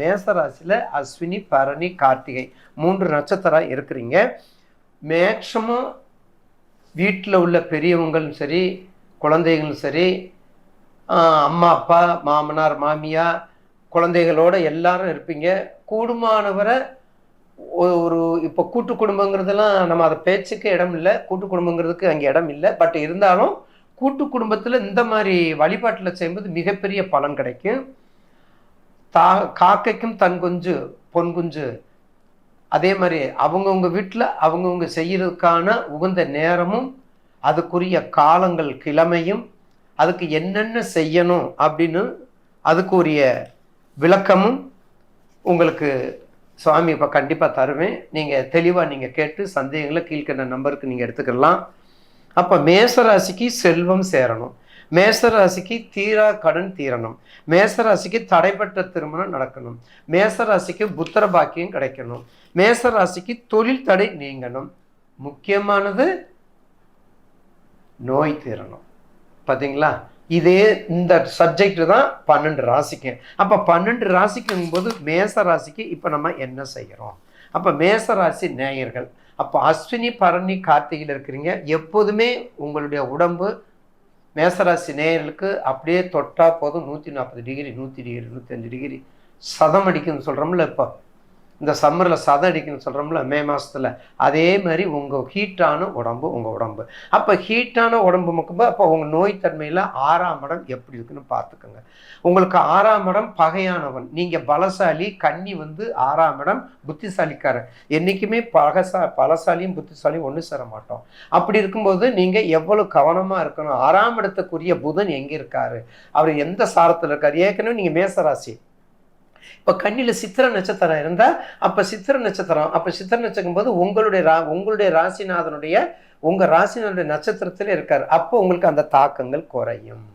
மேசராசியில் அஸ்வினி பரணி கார்த்திகை மூன்று நட்சத்திரம் இருக்கிறீங்க. மேக்ஸிமம் வீட்டில் உள்ள பெரியவங்களும் சரி குழந்தைகளும் சரி அம்மா அப்பா மாமனார் மாமியார் குழந்தைகளோட எல்லாரும் இருப்பீங்க. கூடுமானவரை ஒரு இப்போ கூட்டு குடும்பங்கிறதெல்லாம் நம்ம அதை பேச்சுக்கு இடம் இல்லை. கூட்டு குடும்பங்கிறதுக்கு அங்கே இடம் இல்லை. பட் இருந்தாலும் கூட்டு குடும்பத்தில் இந்த மாதிரி வழிபாட்டில் செய்யும்போது மிகப்பெரிய பலன் கிடைக்கும். தா காக்கைக்கும் தன் குஞ்சு பொன் குஞ்சு. அதே மாதிரி அவங்கவுங்க வீட்டில் அவங்கவுங்க செய்யறதுக்கான உகந்த நேரமும் அதுக்குரிய காலங்கள் கிழமையும் அதுக்கு என்னென்ன செய்யணும் அப்படின்னு அதுக்குரிய விளக்கமும் உங்களுக்கு சுவாமி இப்போ கண்டிப்பாக தருவேன். நீங்கள் தெளிவாக நீங்கள் கேட்டு சந்தேகங்களை கீழ்க்கண்ட நம்பருக்கு நீங்கள் எடுத்துக்கலாம். அப்போ மேசராசிக்கு செல்வம் சேரணும். மேசராசிக்கு தீரா கடன் தீரணும். மேசராசிக்கு தடைப்பட்ட திருமணம் நடக்கணும். மேசராசிக்கு புத்திர பாக்கியம் கிடைக்கணும். மேசராசிக்கு தொழில் தடை நீங்கணும். முக்கியமானது நோய் தீரணும். பார்த்தீங்களா இதே இந்த சப்ஜெக்ட் தான் பன்னெண்டு ராசிக்கு. அப்போ பன்னெண்டு ராசிக்குங்கும் போது மேச ராசிக்கு இப்போ நம்ம என்ன செய்கிறோம் அப்போ மேச ராசி நேயர்கள் அப்போ அஸ்வினி பரணி கார்த்திகையில் இருக்கிறீங்க. எப்போதுமே உங்களுடைய உடம்பு மேசராசி நேயர்களுக்கு அப்படியே தொட்டா போதும் நூற்றி நாற்பது டிகிரி நூற்றி டிகிரி நூற்றஞ்சு டிகிரி சதம் அடிக்குன்னு சொல்கிறோம்ல இப்போ. இந்த சம்மரில் சதம் அடிக்குன்னு சொல்கிறோம்ல மே மாதத்தில் அதே மாதிரி உங்கள் ஹீட்டான உடம்பு உங்கள் உடம்பு. அப்போ ஹீட்டான உடம்பு முக்கும்போது அப்போ உங்கள் நோய் தன்மையில் ஆறாம் இடம் எப்படி இருக்குன்னு பார்த்துக்கோங்க. உங்களுக்கு ஆறாம் இடம் பகையானவன். நீங்கள் பலசாலி கன்னி வந்து ஆறாம் இடம் புத்திசாலிக்காரன். என்றைக்குமே பகசா பலசாலியும் புத்திசாலியும் ஒன்று சேர மாட்டோம். அப்படி இருக்கும்போது நீங்கள் எவ்வளோ கவனமாக இருக்கணும்? ஆறாம் இடத்துக்குரிய புதன் எங்கே இருக்காரு? அவர் எந்த சாரத்தில் இருக்கார்? ஏற்கனவே நீங்கள் மேசராசி. இப்போ கண்ணில் சித்திர நட்சத்திரம் இருந்தால் அப்போ சித்திர நட்சத்திரம். அப்போ சித்திர நட்சத்திரம் போது உங்களுடைய ரா உங்களுடைய ராசிநாதனுடைய உங்கள் ராசிநாதனுடைய நட்சத்திரத்தில் இருக்கார். அப்போ உங்களுக்கு அந்த தாக்கங்கள் குறையும்.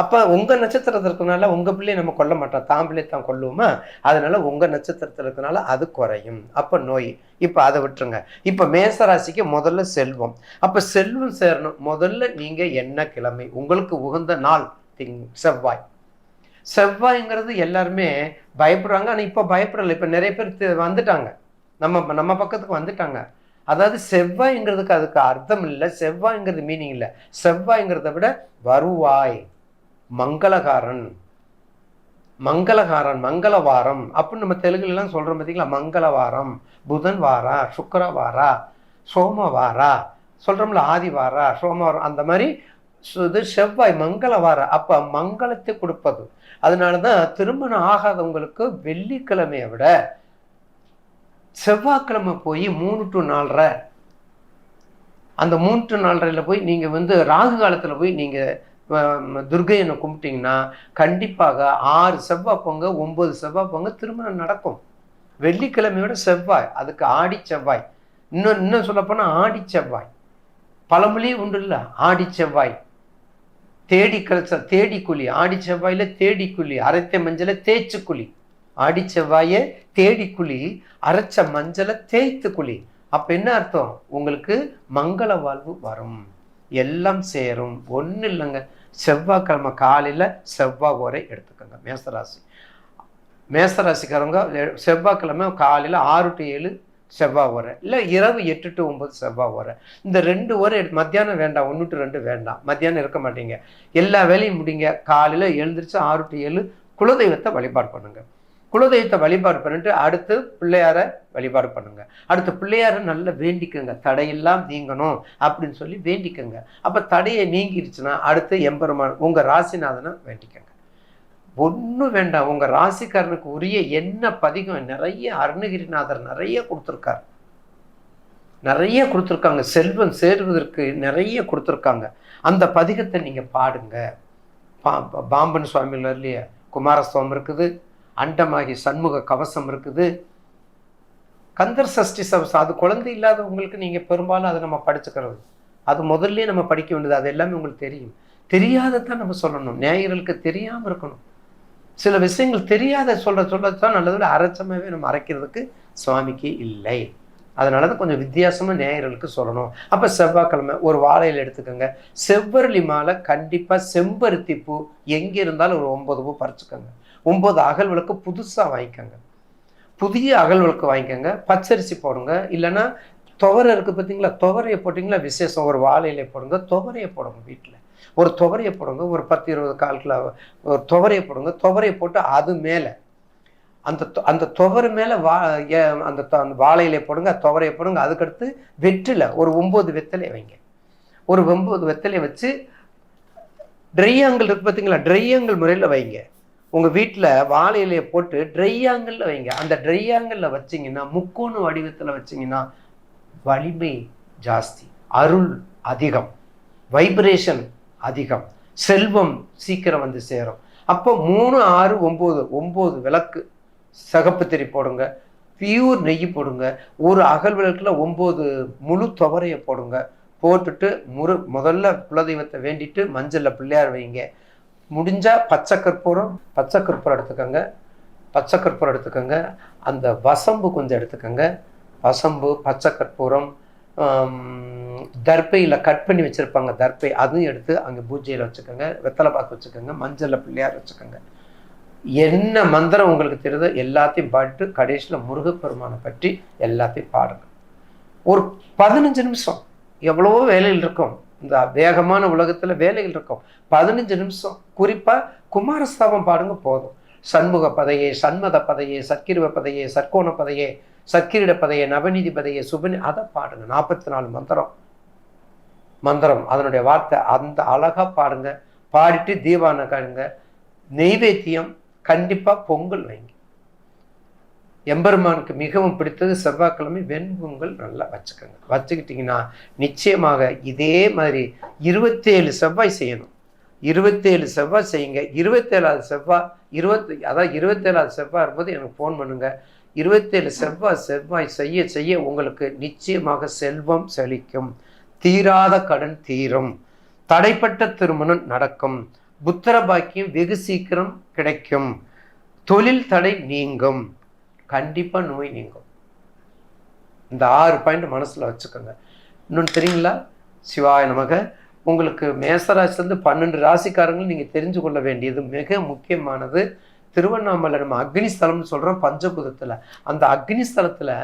அப்போ உங்கள் நட்சத்திரத்தில் இருக்கனால உங்கள் பிள்ளையை நம்ம கொல்ல மாட்டோம். தான் பிள்ளை தான் கொல்லுவோமா? அதனால உங்கள் நட்சத்திரத்தில் இருக்கனால அது குறையும். அப்போ நோய். இப்போ அதை விட்டுருங்க. இப்போ மேசராசிக்கு முதல்ல செல்வம். அப்போ செல்வம் சேரணும். முதல்ல நீங்கள் என்ன கிழமை? உங்களுக்கு உகந்த நாள் திங் செவ்வாய். செவ்வாய்ங்கிறது எல்லாருமே பயப்படுறாங்க. ஆனால் இப்போ பயப்படலை. இப்போ நிறைய பேர் வந்துட்டாங்க. நம்ம நம்ம பக்கத்துக்கு வந்துட்டாங்க. அதாவது செவ்வாய்ங்கிறதுக்கு அதுக்கு அர்த்தம் இல்லை. செவ்வாய்ங்கிறது மீனிங் இல்லை. செவ்வாய்ங்கிறத விட வருவாய் மங்களகாரன் மங்களகாரன் மங்களவாரம் அப்படின்னு நம்ம தெலுங்குலாம் சொல்கிறோம் சொல்றோம் பார்த்தீங்களா மங்களவாரம் புதன் வாரா சுக்கர வாரா சோமவாரா சொல்கிறோம்ல ஆதிவாரா சோமவாரம் அந்த மாதிரி இது செவ்வாய் மங்களவார அப்போ மங்களத்தை கொடுப்பது. அதனால தான் திருமணம் ஆகாதவங்களுக்கு வெள்ளிக்கிழமையை விட செவ்வாய்க்கிழமை போய் மூணு டு நாலரை. அந்த மூணு டு நாலரையில் போய் நீங்கள் வந்து ராகு காலத்தில் போய் நீங்கள் துர்கையனை கும்பிட்டிங்கன்னா கண்டிப்பாக ஆறு செவ்வாய் பொங்க ஒம்பது செவ்வாய் பொங்க திருமணம் நடக்கும். வெள்ளிக்கிழமையோட செவ்வாய் அதுக்கு ஆடி செவ்வாய். இன்னும் இன்னும் சொல்லப்போனால் ஆடி செவ்வாய். பழமொழி உண்டு இல்லை ஆடி செவ்வாய். தேடி கழிச்ச தேடி குழி ஆடி செவ்வாயில தேடி குழி அரைத்த மஞ்சளை தேய்ச்சு குழி. ஆடி செவ்வாயை தேடி குழி அரைச்ச மஞ்சளை தேய்த்து குழி. அப்போ என்ன அர்த்தம்? உங்களுக்கு மங்கள வாழ்வு வரும். எல்லாம் சேரும். ஒன்றும் இல்லைங்க. செவ்வாய்க்கிழமை காலையில் செவ்வாய் உரை எடுத்துக்கோங்க. மேசராசி. மேசராசிக்காரங்க செவ்வாய்க்கிழமை காலையில் ஆறு டு ஏழு செவ்வாய் உரை. இல்லை இரவு எட்டு டு ஒம்பது செவ்வாய் உரை. இந்த ரெண்டு ஓரை மத்தியானம் வேண்டாம் ஒன்று டு ரெண்டு வேண்டாம். மத்தியானம் இருக்க மாட்டீங்க. எல்லா வேலையும் முடிங்க. காலையில் எழுந்திரிச்சு ஆறு டு ஏழு குலதெய்வத்தை வழிபாடு பண்ணுங்கள் குலதெய்வத்தை வழிபாடு பண்ணிட்டு அடுத்து பிள்ளையார வழிபாடு பண்ணுங்க. அடுத்து பிள்ளையார நல்லா வேண்டிக்கோங்க. தடையெல்லாம் நீங்கணும் அப்படின்னு சொல்லி வேண்டிக்கோங்க. அப்போ தடையை நீங்கிருச்சுன்னா அடுத்து எம்பெருமான் உங்கள் ராசிநாதனை வேண்டிக்கோங்க. ஒன்றும் வேண்டாம். உங்கள் ராசிக்காரனுக்கு உரிய என்ன பதிகம் நிறைய அருணகிரிநாதர் நிறைய கொடுத்துருக்கார். நிறைய கொடுத்துருக்காங்க. செல்வம் சேருவதற்கு நிறைய கொடுத்துருக்காங்க. அந்த பதிகத்தை நீங்கள் பாடுங்க. பா பாம்பன் சுவாமியில் இல்லையா? குமாரசுவாமி இருக்குது. அண்டமாகி சண்முக கவசம் இருக்குது. கந்தர் சஷ்டி சவசம் அது குழந்தை இல்லாதவங்களுக்கு நீங்கள் பெரும்பாலும் அதை நம்ம படிச்சுக்கிறது. அது முதல்லயே நம்ம படிக்க வேண்டியது. அது எல்லாமே உங்களுக்கு தெரியும். தெரியாததான் நம்ம சொல்லணும். நேயர்களுக்கு தெரியாமல் இருக்கணும். சில விஷயங்கள் தெரியாத சொல்கிற சொல்லத்தான் நல்லது. அரைச்சமாகவே நம்ம அரைக்கிறதுக்கு சுவாமிக்கு இல்லை. அதனால தான் கொஞ்சம் வித்தியாசமாக நேயர்களுக்கு சொல்லணும். அப்போ செவ்வாய்க்கிழமை ஒரு வாழையில் எடுத்துக்கோங்க. செவ்வரளி மாலை கண்டிப்பாக செம்பருத்தி பூ எங்கே இருந்தாலும் ஒரு ஒம்பது பூ பறிச்சுக்கோங்க. ஒம்பது அகல் விளக்கு புதுசாக வாங்கிக்கோங்க. புதிய அகல் விளக்கு வாங்கிக்கோங்க. பச்சரிசி போடுங்க. இல்லைன்னா துவரை இருக்குது பார்த்தீங்களா துவரையை போட்டிங்களா? விசேஷம் ஒரு வாழையில போடுங்க. துவரையை போடுங்க வீட்டில் ஒரு துவரையை போடுங்க ஒரு பத்து இருபது கால் கிலோ ஒரு துவரையை போடுங்க துவரையை போட்டு அது மேலே. அந்த அந்த துவரை மேலே வா அந்த அந்த வாழையிலே போடுங்க துவரையை போடுங்க அதுக்கடுத்து வெற்றில ஒரு ஒம்பது வெத்தலையை வைங்க. ஒரு ஒம்பது வெத்தலையை வச்சு ட்ரை இருக்கு பார்த்தீங்களா ட்ரை முறையில் வைங்க. உங்கள் வீட்டில் வாழை இலையை போட்டு ட்ரை வைங்க. அந்த ட்ரை வச்சிங்கன்னா முக்கோண வடிவத்தில் வச்சிங்கன்னா வலிமை ஜாஸ்தி அருள் அதிகம். வைப்ரேஷன் அதிகம். செல்வம் சீக்கிரம் வந்து சேரும். அப்போ மூணு ஆறு ஒம்பது ஒம்பது விளக்கு சகப்பு திரி போடுங்க. பியூர் நெய் போடுங்க. ஒரு அகல் விளக்கில் ஒம்பது முழு துவரையை போடுங்க. போட்டுட்டு முரு முதல்ல குலதெய்வத்தை வேண்டிட்டு மஞ்சளில் பிள்ளையார் வைங்க. முடிஞ்சால் பச்சை கற்பூரம் பச்சை கற்பூரம் எடுத்துக்கோங்க. பச்சை கற்பூரம் எடுத்துக்கோங்க. அந்த வசம்பு கொஞ்சம் எடுத்துக்கோங்க. வசம்பு பச்சை கற்பூரம் தர்பையில் கட் பண்ணி வச்சுருப்பாங்க தர்பை அதுவும் எடுத்து அங்கே பூஜையில் வச்சுக்கோங்க வெத்தலை பாக்கு வச்சுக்கோங்க மஞ்சளில் பிள்ளையார் வச்சுக்கோங்க. என்ன மந்திரம் உங்களுக்கு தெரியுதோ எல்லாத்தையும் பாட்டு கடைசியில் முருகப்பெருமானை பற்றி எல்லாத்தையும் பாடுங்க. ஒரு பதினஞ்சு நிமிஷம். எவ்வளவோ வேலைகள் இருக்கும். இந்த வேகமான உலகத்தில் வேலைகள் இருக்கும். பதினஞ்சு நிமிஷம். குறிப்பாக குமாரஸ்தாபம் பாடுங்க போதும். சண்முக பதையே சண்மத பதையே சர்க்கிருவ பதையே சர்க்கோண பதையே சக்கிரிட பதையே நவநீதி பதையே சுபனி அதை பாடுங்க. நாற்பத்தி நாலு மந்திரம். மந்திரம். அதனுடைய வார்த்தை அந்த அழகாக பாடுங்க. பாடிட்டு தீபான காடுங்க நெய்வேத்தியம் கண்டிப்பாக பொங்கல் வைங்க. எம்பெருமானுக்கு மிகவும் பிடித்தது செவ்வாய்க்கிழமை வெண்பொங்கல் நல்லா வச்சுக்கோங்க. வச்சுக்கிட்டிங்கன்னா நிச்சயமாக இதே மாதிரி இருபத்தேழு செவ்வாய் செய்யணும். இருபத்தேழு செவ்வாய் செய்யுங்க. இருபத்தேழாவது செவ்வாய் இருபத்தி அதாவது இருபத்தேழாவது செவ்வாய் இருக்கும்போது எனக்கு ஃபோன் பண்ணுங்கள் இருபத்தேழு செவ்வாய் செவ்வாய் செய்ய செய்ய உங்களுக்கு நிச்சயமாக செல்வம் செழிக்கும். தீராத கடன் தீரும். தடைப்பட்ட திருமணம் நடக்கும். புத்திர பாக்கியம் வெகு சீக்கிரம் கிடைக்கும். தொழில் தடை நீங்கும். கண்டிப்பாக நோய் நீங்கும். இந்த ஆறு பாயிண்ட் மனசில் வச்சுக்கோங்க. இன்னொன்று தெரியுங்களா? சிவாய நமக உங்களுக்கு மேசராசிலேருந்து பன்னெண்டு ராசிக்காரங்களும் நீங்கள் தெரிஞ்சு கொள்ள வேண்டியது மிக முக்கியமானது. திருவண்ணாமலை நம்ம அக்னிஸ்தலம்னு சொல்கிறோம் பஞ்சபுதத்தில். அந்த அக்னிஸ்தலத்தில்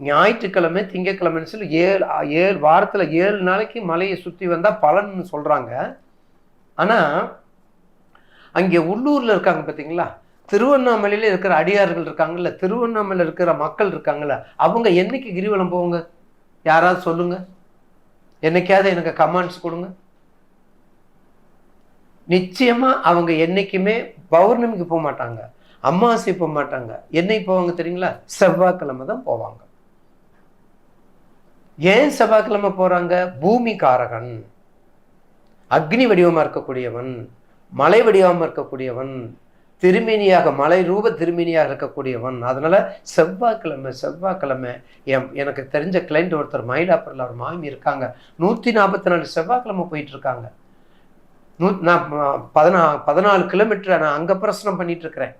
ஞாயிற்றுக்கிழமை திங்கக்கிழமைன்னு சொல்லி ஏழு ஏழு வாரத்தில் ஏழு நாளைக்கு மலையை சுற்றி வந்தால் பலன்னு சொல்கிறாங்க ஆனால் அங்கே உள்ளூரில் இருக்காங்க பார்த்தீங்களா திருவண்ணாமலையில் இருக்கிற அடியார்கள் இருக்காங்கல்ல திருவண்ணாமலையில் இருக்கிற மக்கள் இருக்காங்கல்ல அவங்க என்னைக்கு கிரிவலம் போவாங்க? யாராவது சொல்லுங்கள் என்னைக்காவது எனக்கு கமெண்ட்ஸ் கொடுங்க. நிச்சயமாக அவங்க என்றைக்குமே பௌர்ணமிக்கு போக மாட்டாங்க. அமாவாசை போக மாட்டாங்க. என்னைக்கு போவாங்க தெரியுங்களா? செவ்வாய்க்கிழமை தான் போவாங்க. ஏன் செவ்வாய்க்கிழமை போகிறாங்க பூமி காரகன் அக்னி வடிவமாக இருக்கக்கூடியவன். மலை வடிவமாக இருக்கக்கூடியவன். திருமேனியாக மலை ரூப திருமேனியாக இருக்கக்கூடியவன். அதனால் செவ்வாய்க்கிழமை செவ்வாய்க்கிழமை. என் எனக்கு தெரிஞ்ச கிளைண்ட் ஒருத்தர் மயிலாப்பூரில் ஒரு மாமி இருக்காங்க. நூற்றி நாற்பத்தி நாலு செவ்வாய்க்கிழமை போயிட்டு இருக்காங்க. நூ நான் பதினா பதினாலு கிலோமீட்டர் நான் அங்கே பிரசனம் பண்ணிட்டு இருக்கிறேன்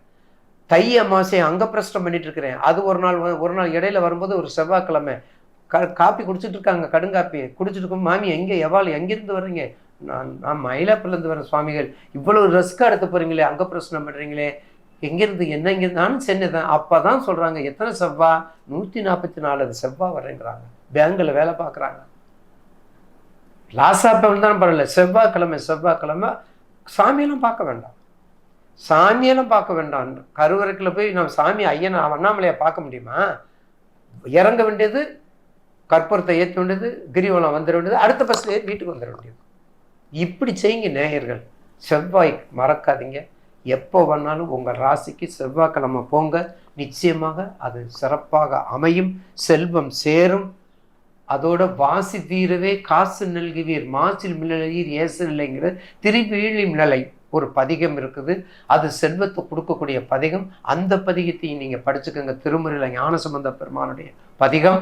தை அமாவாசை அங்கே பிரசனம் பண்ணிட்டு இருக்கிறேன் அது ஒரு நாள் ஒரு நாள் இடையில வரும்போது ஒரு செவ்வாய்க்கிழமை. க காப்பி குடிச்சிட்டு இருக்காங்க கடுங்காப்பி. குடிச்சிட்டு இருக்கும் மாமி எங்கே எவாள் எங்கேருந்து வர்றீங்க? நான் நான் மயிலாப்பூர்லேருந்து வர சுவாமிகள். இவ்வளோ ரிஸ்க்காக எடுத்து போகிறீங்களே அங்கே பிரச்சனை பண்ணுறீங்களே எங்கேருந்து என்ன இங்கே நானும் சென்னை தான். அப்போ தான் சொல்கிறாங்க எத்தனை செவ்வா? நூற்றி நாற்பத்தி நாலு செவ்வா வரேங்கிறாங்க பேங்கில் வேலை பார்க்குறாங்க. லாஸாப்ப தானே பரவாயில்ல. செவ்வாய்க்கிழமை செவ்வாய்க்கிழமை சாமியெல்லாம் பார்க்க வேண்டாம். சாமியெல்லாம் பார்க்க வேண்டாம். கருவறைக்கில் போய் நம்ம சாமி ஐயன் அண்ணாமலையை பார்க்க முடியுமா? இறங்க வேண்டியது கற்பூரத்தை ஏற்ற வேண்டியது கிரிவலம் வந்துட வேண்டியது அடுத்த பஸ்ஸில் ஏறி வீட்டுக்கு வந்துட வேண்டியது. இப்படி செய்யுங்க நேயர்கள். செவ்வாய் மறக்காதீங்க. எப்போ வேணாலும் உங்கள் ராசிக்கு செவ்வாய்க்கிழமை போங்க. நிச்சயமாக அது சிறப்பாக அமையும். செல்வம் சேரும். அதோட வாசி தீரவே காசு நல்குவீர் மாசில் மிளநீர் ஏசு நிலைங்கிற திருவீழி நிலை ஒரு பதிகம் இருக்குது. அது செல்வத்தை கொடுக்கக்கூடிய பதிகம். அந்த பதிகத்தையும் நீங்கள் படிச்சுக்கோங்க. திருமுறையில் ஞானசம்பந்த பெருமானுடைய பதிகம்.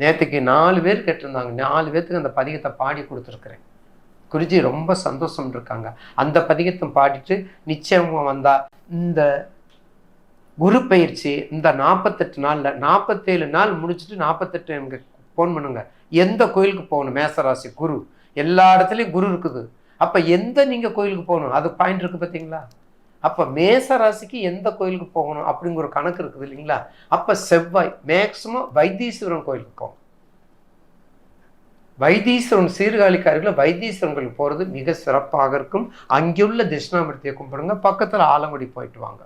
நேற்றுக்கு நாலு பேர் கேட்டிருந்தாங்க. நாலு பேர்த்துக்கு அந்த பதிகத்தை பாடி கொடுத்துருக்குறேன். குருஜி ரொம்ப சந்தோஷம் இருக்காங்க. அந்த பதிகத்தை பாடிட்டு நிச்சயமாக வந்தால் இந்த குரு பயிற்சி இந்த நாற்பத்தெட்டு நாளில் நாற்பத்தேழு நாள் முடிச்சுட்டு நாற்பத்தெட்டு ஃபோன் பண்ணுங்க. எந்த கோயிலுக்கு போகணும்? மேசராசி குரு. எல்லா இடத்துலையும் குரு இருக்குது. அப்போ எந்த நீங்கள் கோயிலுக்கு போகணும்? அது பாயிண்ட் இருக்குது பார்த்தீங்களா அப்போ மேச ராசிக்கு எந்த கோயிலுக்கு போகணும்? அப்படிங்கிற ஒரு கணக்கு இருக்குது இல்லைங்களா? அப்போ செவ்வாய் மேக்சிமம் வைத்தீஸ்வரன் கோயிலுக்கு போகணும். வைத்தீஸ்வரன் சீர்காழிக்கு அருகில் வைத்தீஸ்வரன் கோயிலுக்கு போகிறது மிக சிறப்பாக இருக்கும். அங்குள்ள தட்சிணாமூர்த்தியை கும்பிடுங்க. பக்கத்தில் ஆலங்குடி போயிட்டு வாங்க.